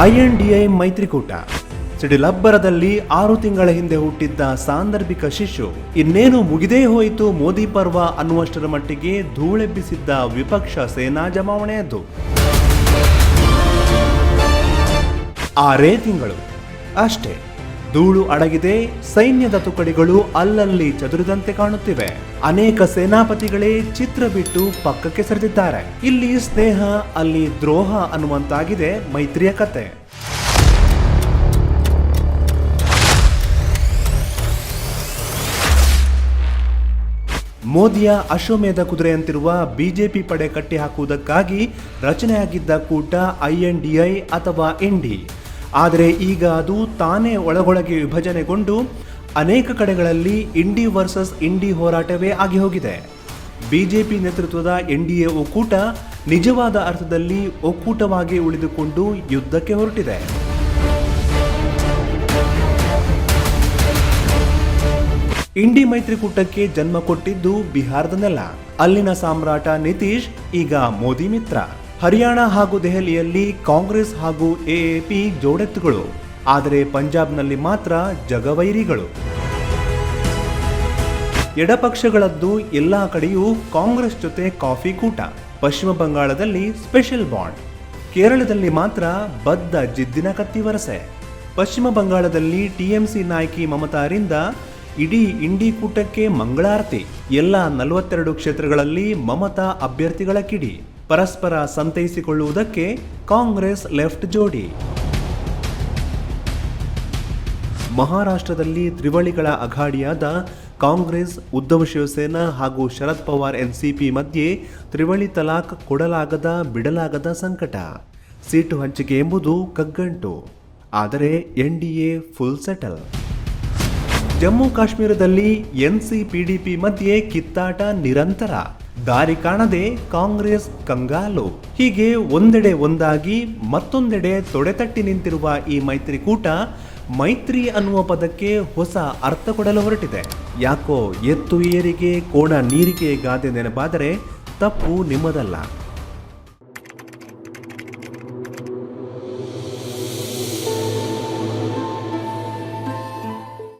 INDI ಮೈತ್ರಿಕೂಟ. ಸಿಡಿಲಬ್ಬರದಲ್ಲಿ ಆರು ತಿಂಗಳ ಹಿಂದೆ ಹುಟ್ಟಿದ್ದ ಸಾಂದರ್ಭಿಕ ಶಿಶು. ಇನ್ನೇನು ಮುಗಿದೇ ಹೋಯಿತು ಮೋದಿ ಪರ್ವ ಅನ್ನುವಷ್ಟರ ಮಟ್ಟಿಗೆ ಧೂಳೆಬ್ಬಿಸಿದ್ದ ವಿಪಕ್ಷ ಸೇನಾ ಜಮಾವಣೆಯದ್ದು ಆರೇ ತಿಂಗಳು. ಅಷ್ಟೇ. ಧೂಳು ಅಡಗಿದೆ, ಸೈನ್ಯದ ತುಕಡಿಗಳು ಅಲ್ಲಲ್ಲಿ ಚದುರಿದಂತೆ ಕಾಣುತ್ತಿವೆ. ಅನೇಕ ಸೇನಾಪತಿಗಳೇ ಚಿತ್ರ ಬಿಟ್ಟು ಪಕ್ಕಕ್ಕೆ ಸರಿದಿದ್ದಾರೆ. ಇಲ್ಲಿ ಸ್ನೇಹ, ಅಲ್ಲಿ ದ್ರೋಹ ಅನ್ನುವಂತಾಗಿದೆ ಮೈತ್ರಿಯ ಕತೆ. ಮೋದಿಯ ಅಶ್ವಮೇಧ ಕುದುರೆಯಂತಿರುವ ಬಿಜೆಪಿ ಪಡೆ ಕಟ್ಟಿಹಾಕುವುದಕ್ಕಾಗಿ ರಚನೆಯಾಗಿದ್ದ ಕೂಟ ಐಎನ್ಡಿಐ ಅಥವಾ ಇಂಡಿ ಆದರೆ ಈಗ ಅದು ತಾನೇ ಒಳಗೊಳಗೆ ವಿಭಜನೆಗೊಂಡು ಅನೇಕ ಕಡೆಗಳಲ್ಲಿ ಇಂಡಿ ವರ್ಸಸ್ ಇಂಡಿ ಹೋರಾಟವೇ ಆಗಿ ಹೋಗಿದೆ. ಬಿಜೆಪಿ ನೇತೃತ್ವದ ಎನ್ಡಿಎ ಒಕ್ಕೂಟ ನಿಜವಾದ ಅರ್ಥದಲ್ಲಿ ಒಕ್ಕೂಟವಾಗಿ ಉಳಿದುಕೊಂಡು ಯುದ್ಧಕ್ಕೆ ಹೊರಟಿದೆ. ಇಂಡಿ ಮೈತ್ರಿಕೂಟಕ್ಕೆ ಜನ್ಮ ಕೊಟ್ಟಿದ್ದು ಬಿಹಾರದ ನೆಲ ಅಲ್ಲಿನ ಸಾಮ್ರಾಟ ನಿತೀಶ್, ಈಗ ಮೋದಿ ಮಿತ್ರ. ಹರಿಯಾಣ ಹಾಗೂ ದೆಹಲಿಯಲ್ಲಿ ಕಾಂಗ್ರೆಸ್ ಹಾಗೂ ಎಎಪಿ ಜೋಡೆತ್ತುಗಳು, ಆದರೆ ಪಂಜಾಬ್ನಲ್ಲಿ ಮಾತ್ರ ಜಗವೈರಿಗಳು. ಎಡಪಕ್ಷಗಳದ್ದು ಎಲ್ಲ ಕಡೆಯೂ ಕಾಂಗ್ರೆಸ್ ಜೊತೆ ಕಾಫಿ ಕೂಟ, ಪಶ್ಚಿಮ ಬಂಗಾಳದಲ್ಲಿ ಸ್ಪೆಷಲ್ ಬಾಂಡ್, ಕೇರಳದಲ್ಲಿ ಮಾತ್ರ ಬದ್ಧ ಜಿದ್ದಿನ ಕತ್ತಿ ವರಸೆ, ಪಶ್ಚಿಮ ಬಂಗಾಳದಲ್ಲಿ ಟಿಎಂಸಿ ನಾಯಕಿ ಮಮತಾರಿಂದ ಇಡೀ ಇಂಡಿ ಕೂಟಕ್ಕೆ ಮಂಗಳಾರತಿ, ಎಲ್ಲ ನಲವತ್ತೆರಡು ಕ್ಷೇತ್ರಗಳಲ್ಲಿ ಮಮತಾ ಅಭ್ಯರ್ಥಿಗಳ ಕಿಡಿ. ಪರಸ್ಪರ ಸಂತೈಸಿಕೊಳ್ಳುವುದಕ್ಕೆ ಕಾಂಗ್ರೆಸ್ ಲೆಫ್ಟ್ ಜೋಡಿ. ಮಹಾರಾಷ್ಟ್ರದಲ್ಲಿ ತ್ರಿವಳಿಗಳ ಅಘಾಡಿಯಾದ ಕಾಂಗ್ರೆಸ್, ಉದ್ಧವ್ ಶಿವಸೇನಾ ಹಾಗೂ ಶರದ್ ಪವಾರ್ ಎನ್ಸಿಪಿ ಮಧ್ಯೆ ತ್ರಿವಳಿ ತಲಾಖ್ ಕೊಡಲಾಗದ ಬಿಡಲಾಗದ ಸಂಕಟ. ಸೀಟು ಹಂಚಿಕೆ ಎಂಬುದು ಕಗ್ಗಂಟು. ಆದರೆ ಎನ್ಡಿಎ ಫುಲ್ ಸೆಟಲ್. ಜಮ್ಮು ಕಾಶ್ಮೀರದಲ್ಲಿ ಎನ್ಸಿ ಪಿಡಿಪಿ ಮಧ್ಯೆ ಕಿತ್ತಾಟ ನಿರಂತರ. ದಾರಿ ಕಾಣದೆ ಕಾಂಗ್ರೆಸ್ ಕಂಗಾಲು. ಹೀಗೆ ಒಂದೆಡೆ ಒಂದಾಗಿ ಮತ್ತೊಂದೆಡೆ ತೊಡೆತಟ್ಟಿ ನಿಂತಿರುವ ಈ ಮೈತ್ರಿಕೂಟ ಮೈತ್ರಿ ಅನ್ನುವ ಪದಕ್ಕೆ ಹೊಸ ಅರ್ಥ ಕೊಡಲು ಹೊರಟಿದೆ. ಯಾಕೋ ಎತ್ತು ಏರಿಗೆ, ಕೋಣ ನೀರಿಗೆ ಗಾದೆ ನೆನಪಾದರೆ ತಪ್ಪು ನಿಮ್ಮದಲ್ಲ.